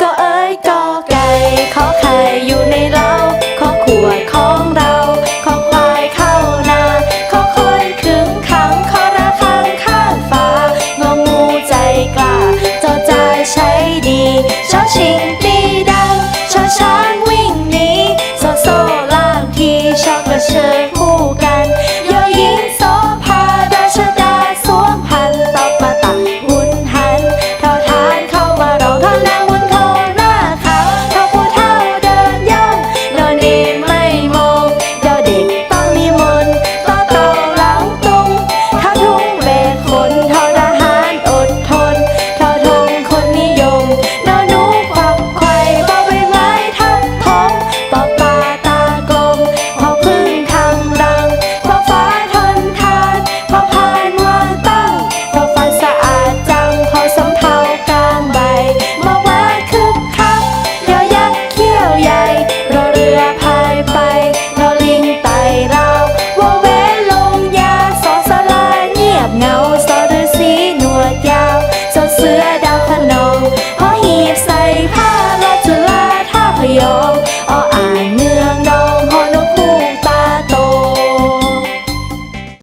ก็เอ้ยก็ไก่ขอไข่อยู่ในเล้าขอขวดของเราขอควายเข้านาขอคนคึ้งขังขอระคังข้างฟ้างองูใจกล้าจอจายใช้ดีชอชิง ออ่างเนืองดอ